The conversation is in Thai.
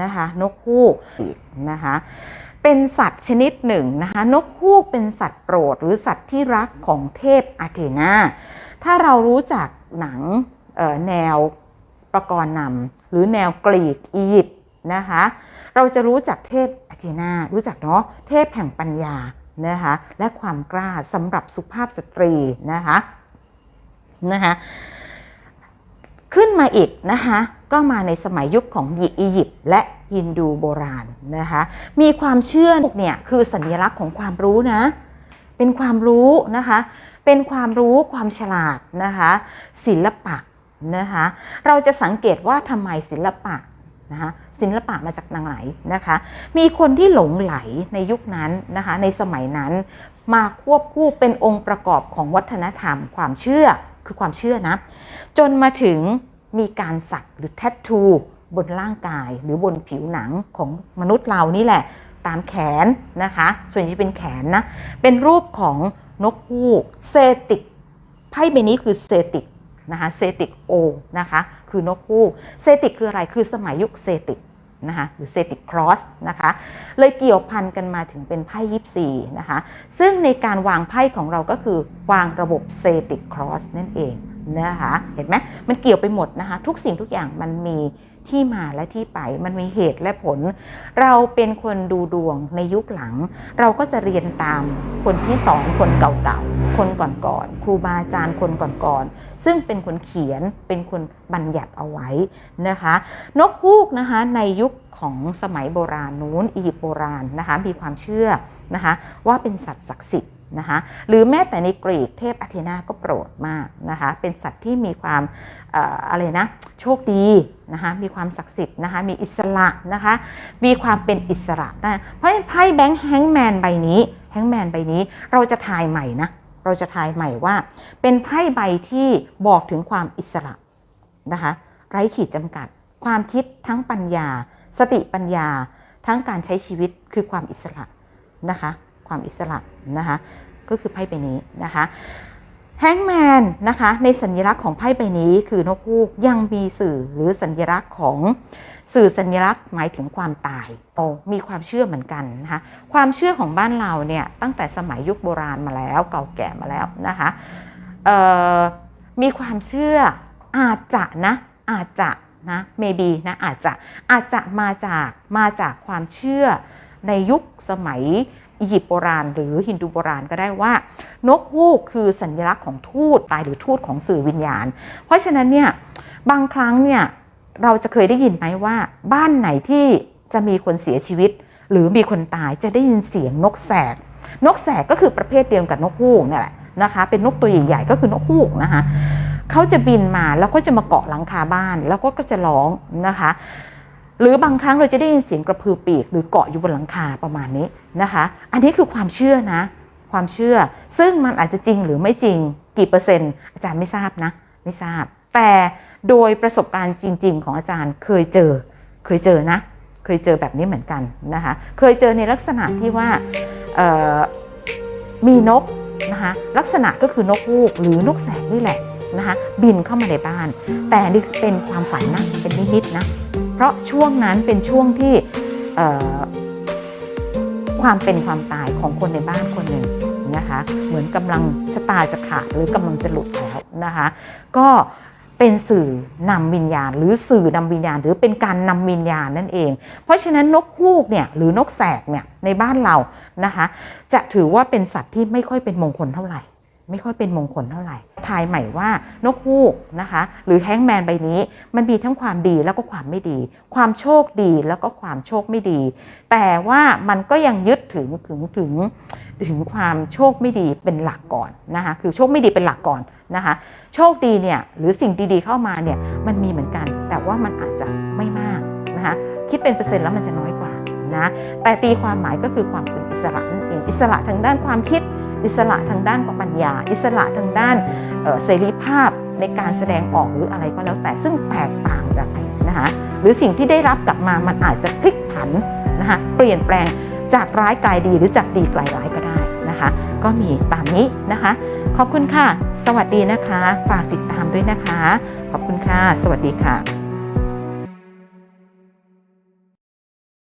นะคะ นกฮูกอีกนะคะเป็นสัตว์ชนิดหนึ่งนะคะนกฮูกเป็นสัตว์โปรดหรือสัตว์ที่รักของเทพอาเทนาถ้าเรารู้จักหนังแนวประกรณ์นำหรือแนวกรีกอียิปต์นะคะเราจะรู้จักเทพอาเทนารู้จักเนาะเทพแห่งปัญญานะคะและความกล้าสำหรับสุภาพสตรีนะคะนะคะ ขึ้นมาอีกนะคะก็มาในสมัยยุคของอียิปต์และฮินดูโบราณนะคะมีความเชื่อเนี่ยคือสัญลักษณ์ของความรู้นะเป็นความรู้นะคะเป็นความรู้ความฉลาดนะคะศิลปะนะคะเราจะสังเกตว่าทำไมศิลปะนะคะศิลปะมาจากนางไหนนะคะมีคนที่หลงไหลในยุคนั้นนะคะในสมัยนั้นมาควบคู่เป็นองค์ประกอบของวัฒนธรรม ความเชื่อคือความเชื่อนะจนมาถึง มีการสักหรือแทททูบนร่างกายหรือบนผิวหนังของมนุษย์เรานี่แหละ ตามแขนนะคะ ส่วนใหญ่จะเป็นแขนนะ เป็นรูปของนกฮูกเซติกไพ่ใบนี้คือเซติกนะคะเซติกโอนะคะคือนกฮูกเซติกคืออะไรคือสมัยยุคเซติกนะคะหรือเซติกครอสนะคะเลยเกี่ยวพันกันมาถึงเป็นไพ่ยิปซีนะคะซึ่งในการวางไพ่ของเราก็คือวางระบบเซติกครอสนั่นเอง นะคะเห็นไหมมันเกี่ยวไปหมดนะคะ ทุกสิ่งทุกอย่างมันมีที่มาและที่ไป มันมีเหตุและผล เราเป็นคนดูดวงในยุคหลัง เราก็จะเรียนตามคนที่สอนคนเก่าๆ คนก่อนๆ ครูบาอาจารย์คนก่อนๆ ซึ่งเป็นคนเขียนเป็นคนบัญญัติเอาไว้นะคะ นกฮูกนะคะในยุคของสมัยโบราณนู้นอียิปต์โบราณนะคะมีความเชื่อนะคะว่าเป็นสัตว์ศักดิ์สิทธิ์ นะคะหรือแม้แต่ในกรีกเทพอาเทนาก็โปรดมากนะคะเป็นสัตว์ที่มีความอะไรนะโชคดีนะคะมีความศักดิ์สิทธิ์นะคะมีอิสระนะคะมีความเป็นอิสระได้เพราะฉะนั้นไพ่แบงค์แฮงแมนใบนี้แฮงแมนใบนี้เราจะทายใหม่นะเราจะทายใหม่ว่า เป็นไพ่ใบที่บอกถึงความอิสระนะคะไร้ขีดจำกัด ความคิดทั้งปัญญา สติปัญญา ทั้งการใช้ชีวิตคือความอิสระนะคะ ความอิสระนะคะก็คือไพ่ใบนี้นะคะแฮงแมนนะคะในสัญลักษณ์ของไพ่ใบนี้คือนกฮูกยังมีสื่อหรือสัญลักษณ์ของสื่อสัญลักษณ์หมายถึงความตายโอ้มีความเชื่อเหมือนกันนะคะความเชื่อของบ้านเราเนี่ยตั้งแต่สมัยยุคโบราณมาแล้วเก่าแก่มาแล้วนะคะมีความเชื่ออาจจะนะอาจจะนะ maybe นะอาจจะอาจจะมาจากมาจากความเชื่อในยุคสมัย อียิปต์โบราณ หรือฮินดูโบราณก็ได้ว่า นกฮูกคือสัญลักษณ์ของทูตตายหรือทูตของสื่อวิญญาณ เพราะฉะนั้นเนี่ยบางครั้งเนี่ยเราจะเคยได้ยินไหมว่า บ้านไหนที่จะมีคนเสียชีวิต หรือมีคนตายจะได้ยินเสียงนกแสก นกแสกก็คือประเภทเดียวกับนกฮูกนี่แหละนะคะเป็นนกตัวใหญ่ๆก็คือนกฮูกนะคะเขาจะบินมาแล้วก็จะมาเกาะหลังคาบ้านแล้วก็ก็จะร้องนะคะ หรือบางครั้งเราจะได้ยินเสียงกระพือปีก หรือเกาะอยู่บนหลังคาประมาณนี้นะคะ อันนี้คือความเชื่อนะ ความเชื่อ ซึ่งมันอาจจะจริงหรือไม่จริงกี่เปอร์เซ็นต์ อาจารย์ไม่ทราบนะ ไม่ทราบ แต่โดยประสบการณ์จริง ๆ ของอาจารย์เคยเจอ เคยเจอนะ เคยเจอแบบนี้เหมือนกันนะคะ เคยเจอในลักษณะที่ว่ามีนกนะคะลักษณะก็คือนกฮูกหรือนกแสกนี่แหละนะคะบินเข้ามาในบ้าน แต่นี่เป็นความฝันนะเป็นนิมิตนะ เพราะช่วงนั้นเป็นช่วงที่ความเป็นความตายของคนในบ้านคนหนึ่งนะคะเหมือนกำลังชะตาจะขาดหรือกำลังจะหลุดแล้วนะคะก็เป็นสื่อนำวิญญาณ หรือสื่อนำวิญญาณ หรือเป็นการนำวิญญาณนั่นเอง เพราะฉะนั้นนกฮูกเนี่ยหรือนกแสกเนี่ยในบ้านเรานะคะจะถือว่าเป็นสัตว์ที่ไม่ค่อยเป็นมงคลเท่าไหร่ ไม่ค่อยเป็นมงคลเท่าไหร่ ทายใหม่ว่านกฮูกนะคะ หรือแฮงแมนใบนี้ มันมีทั้งความดีแล้วก็ความไม่ดี ความโชคดีแล้วก็ความโชคไม่ดี แต่ว่ามันก็ยังยึดถึงถึงถึงถึงความโชคไม่ดีเป็นหลักก่อนนะคะ คือโชคไม่ดีเป็นหลักก่อนนะคะ โชคดีเนี่ยหรือสิ่งดีๆเข้ามาเนี่ยมันมีเหมือนกัน แต่ว่ามันอาจจะไม่มากนะคะ คิดเป็นเปอร์เซ็นต์แล้วมันจะน้อยกว่านะ แต่ตีความหมายก็คือความเป็นอิสระนั่นเอง อิสระทางด้านความคิด อิสระทางด้านปัญญา อิสระทางด้านเอ่อเสรีภาพในการแสดงออกหรืออะไรก็แล้วแต่ซึ่งแตกต่างจากนะคะหรือสิ่งที่ได้รับกลับมามันอาจจะพลิกผันนะคะเปลี่ยนแปลงจากร้ายกลายดีหรือจากดีกลายร้ายก็ได้นะคะ ก็มีตามนี้นะคะ ขอบคุณค่ะ สวัสดีนะคะ ฝากติดตามด้วยนะคะ ขอบคุณค่ะ สวัสดีค่ะ